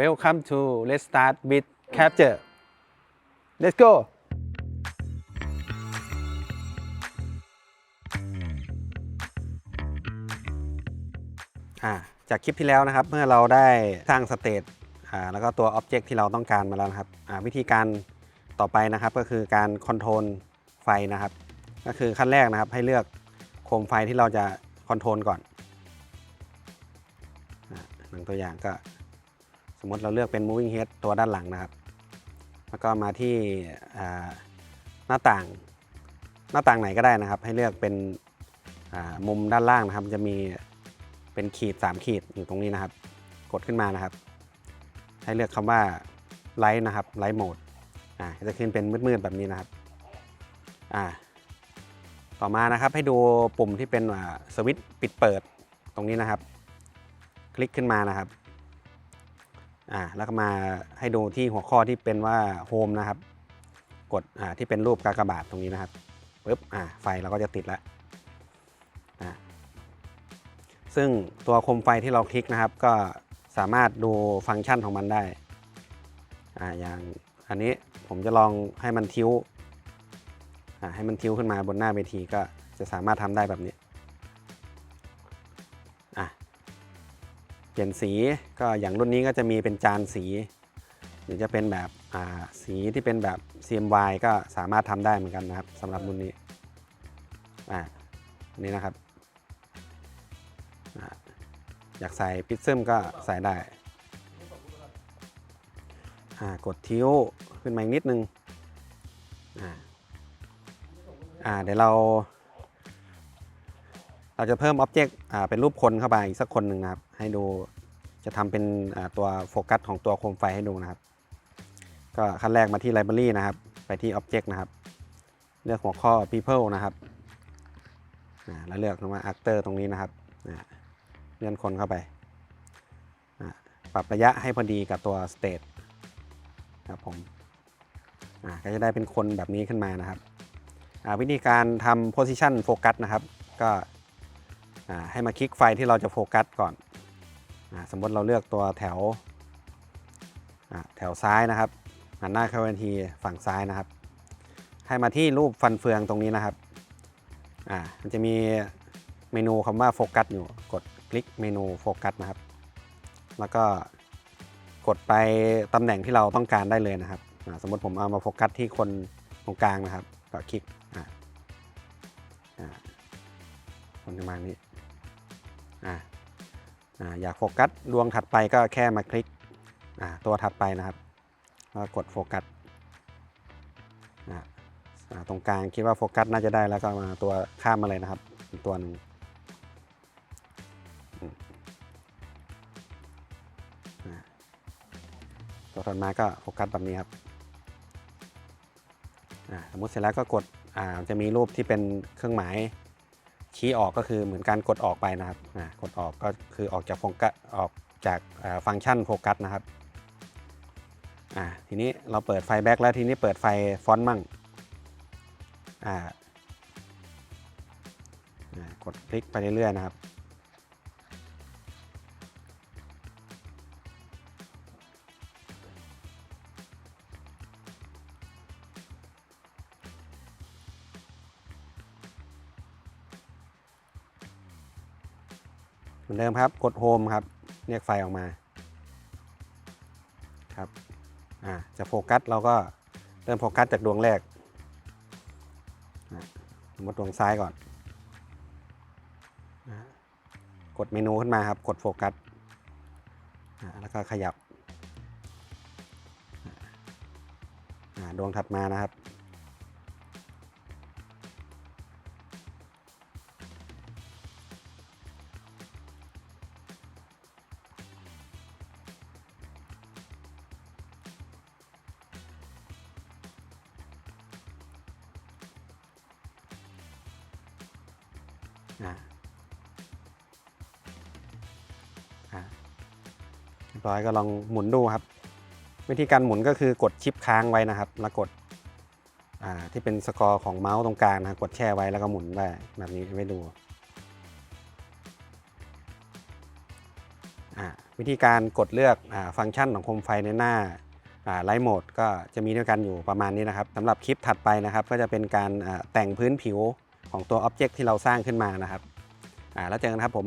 Welcome to Let's Start with Capture Let's go จากคลิปที่แล้วนะครับ เมื่อเราได้สร้างสเตตแล้วก็ตัว Object ที่เราต้องการมาแล้วนะครับวิธีการต่อไปนะครับก็คือการคอนโทรลไฟนะครับ ก็คือขั้นแรกนะครับให้เลือกโคมไฟที่เราจะคอนโทรลก่อนหนึ่งตัวอย่างก็ สมมติเราเลือกเป็น moving head ตัวด้านหลังนะครับ แล้วก็มาที่หน้าต่าง หน้าต่างไหนก็ได้นะครับ ให้เลือกเป็นมุมด้านล่างนะครับ จะมีเป็นขีด 3 ขีดอยู่ตรงนี้นะครับ กดขึ้นมานะครับ ให้เลือกคำว่าไลท์นะครับไลท์โหมดอ่าจะขึ้นเป็นมืดๆแบบนี้นะครับอ่าต่อมานะครับให้ดูปุ่มที่เป็นสวิตช์ปิดเปิดตรงนี้นะครับ คลิกขึ้นมานะครับ อ่าแล้วก็มาให้ดูที่หัวข้อที่เป็นว่าโฮมนะครับ กดอ่าที่เป็นรูปกากบาทตรงนี้นะครับปุ๊บอ่าไฟเราก็จะติดแล้วอ่าซึ่งตัวโคมไฟที่เราคลิกนะครับ ก็สามารถดูฟังก์ชันของมันได้อ่าอย่างอันนี้ผมจะลองให้มันทิ้วอ่าให้มันทิ้วขึ้นมาบนหน้าเวทีก็จะสามารถทำได้แบบนี้ เปลี่ยนสีก็อย่างรุ่นนี้ก็จะมีเป็นจานสีหรือจะเป็นแบบสีที่เป็นแบบ CMY ก็สามารถทำได้เหมือนกันนะครับสำหรับรุ่นนี้อ่าอันนี้นะครับออยากใส่พิซซึมก็ใส่ได้กดทิ้วขึ้นมาอีกนิดนึงอ่าเดี๋ยวเรา เราจะเพิ่มอ็อบเจกต์เป็นรูปคนเข้าไปอีกสักคนหนึ่งนะครับ ให้ดูจะทำเป็นตัวโฟกัสของตัวโคมไฟให้ดูนะครับ ก็ขั้นแรกมาที่ Library นะครับ ไปที่ Object นะครับ เลือกหัวข้อ People นะครับแล้วเลือกคำว่า Actor ตรงนี้นะครับเลื่อนคนเข้าไป ปรับระยะให้พอดีกับตัว State ครับผมก็จะได้เป็นคนแบบนี้ขึ้นมานะครับวิธีการทำ Position Focus นะครับ ก็ ให้มาคลิกไฟที่เราจะโฟกัสก่อนอสมมติเราเลือกตัวแถวแถวซ้ายนะครับหันหน้าเข้าทันทีฝั่งซ้ายนะครับ ให้มาที่รูปฟันเฟืองตรงนี้นะครับอ่ามันจะมีเมนูคำว่าโฟกัสอยู่กดคลิกเมนูโฟกัสนะครับ แล้วก็กดไปตำแหน่งที่เราต้องการได้เลยนะครับ สมมติผมเอามาโฟกัสที่คนตรงกลางนะครับ ก็คลิกอ่าอ่าคนประมาณนี้ อ่าอยากโฟกัสดวงถัดไปก็แค่มาคลิกตัวถัดไปนะครับแล้วกดโฟกัสตรงกลางคิดว่าโฟกัสน่าจะได้แล้วก็มาตัวข้ามมาเลยนะครับตัวหนึ่งตัวถัดมาก็โฟกัสแบบนี้ครับสมมติเสร็จแล้วก็กดจะมีรูปที่เป็นเครื่องหมาย ชี้ออกก็คือเหมือนการกดออกไปนะครับอ่ากดออกก็คือออกจากโฟกัสออกจากฟังก์ชันโฟกัสนะครับอ่าทีนี้เราเปิดไฟแบ็กแล้วทีนี้เปิดไฟฟอนต์มั่งอ่าอ่ากดคลิกไปเรื่อยๆนะครับ มือนเดิมครับ กดโฮมครับ เรียกไฟออกมา ครับ อ่า จะโฟกัสเราก็เริ่มโฟกัสจากดวงแรกมมติดวงซ้ายก่อน กดเมนูขึ้นมาครับ กดโฟกัส แล้วก็ขยับ ดวงถัดมานะครับ อ่เรียบร้อยก็ลองหมุนดูครับ วิธีการหมุนก็คือกดชิปค้างไว้นะครับ แล้วกดที่เป็นสกอร์ของเมาส์ตรงกลางนะกดแช่ไว้แล้วก็หมุนไปแบบนี้ไว้ดูวิธีการกดเลือกอฟังก์ชันของโคมไฟในหน้าไลท์โหมดก็จะมีด้วยกันอยู่ประมาณนี้นะครับสำหรับคลิปถัดไปนะครับ ก็จะเป็นการแต่งพื้นผิว ของตัวอ็อบเจกต์ที่เราสร้างขึ้นมานะครับอ่าแล้วเจอกันครับผม